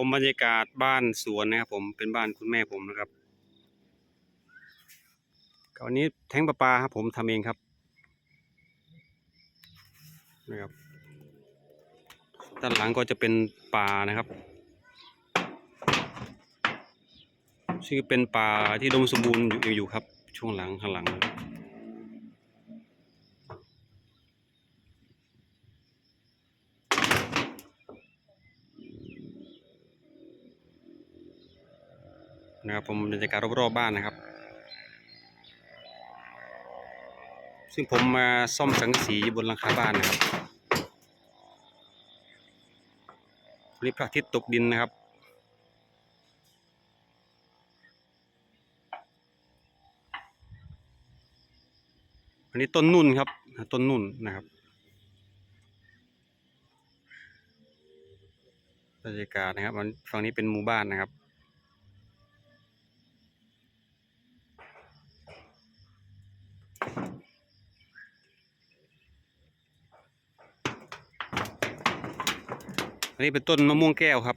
ผมบรรยากาศบ้านสวนนะครับ ผมเป็นบ้านคุณแม่ผมนะครับก็วันนี้แท้งประปาครับผมทำเองครับนะครับ ด้านหลังก็จะเป็นป่านะครับซึ่งเป็นป่าที่ดมสมบูรณ์อยู่อยู่ครับ ช่วงหลังข้างหลัง นะครับผมบรรยากาศรอบๆบ้านนะครับ ซึ่งผมมาซ่อมสังกะสีบนหลังคาบ้านนะครับวันนี้พระอาทิตย์ตกดินนะครับอันนี้ต้นนุ่นครับต้นนุ่นนะครับบรรยากาศนะครับมันฝั่งนี้เป็นหมู่บ้านนะครับ อันนี้เป็นต้นมะม่วงแก้วครับ